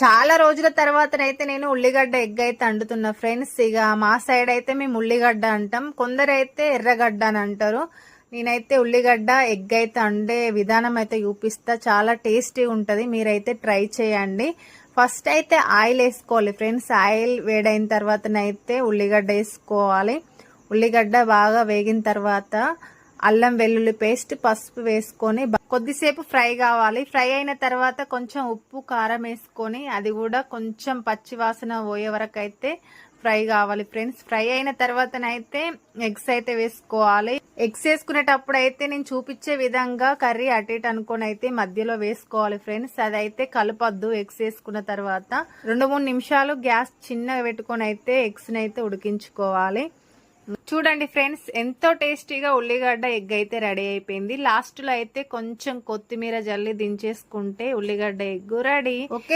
చాలా రోజుల తర్వాత అయితే నేను ఉల్లిగడ్డ ఎగ్ అయితే అండుతున్నా ఫ్రెండ్స్. ఇక మా సైడ్ అయితే మేము ఉల్లిగడ్డ అంటాం. కొందరైతే ఎర్రగడ్డ అని అంటారు. నేనైతే ఉల్లిగడ్డ ఎగ్ అయితే అండే విధానం అయితే చూపిస్తా. చాలా టేస్టీ ఉంటుంది. మీరైతే ట్రై చేయండి. ఫస్ట్ అయితే ఆయిల్ వేసుకోవాలి ఫ్రెండ్స్. ఆయిల్ వేడైన తర్వాతనైతే ఉల్లిగడ్డ వేసుకోవాలి. ఉల్లిగడ్డ బాగా వేగిన తర్వాత అల్లం వెల్లుల్లి పేస్ట్ పసుపు వేసుకొని కొద్దిసేపు ఫ్రై కావాలి. ఫ్రై అయిన తర్వాత కొంచెం ఉప్పు కారం వేసుకొని అది కూడా కొంచెం పచ్చివాసన పోయే వరకు అయితే ఫ్రై కావాలి ఫ్రెండ్స్. ఫ్రై అయిన తర్వాతనైతే ఎగ్స్ అయితే వేసుకోవాలి. ఎగ్స్ వేసుకునేటప్పుడు అయితే నేను చూపించే విధంగా కర్రీ అటు ఇటు అనుకొని అయితే మధ్యలో వేసుకోవాలి ఫ్రెండ్స్. అదైతే కలపద్దు ఎగ్స్ వేసుకున్న తర్వాత. రెండు మూడు నిమిషాలు గ్యాస్ చిన్నగా పెట్టుకొని అయితే ఎగ్స్ అయితే ఉడికించుకోవాలి. చూడండి ఫ్రెండ్స్ ఎంతో టేస్టీగా ఉల్లిగడ్డ ఎగ్ అయితే రెడీ అయిపోయింది. లాస్ట్లో అయితే కొంచెం కొత్తిమీర జల్లి దించేసుకుంటే ఉల్లిగడ్డ ఎగ్ రెడీ. ఓకే.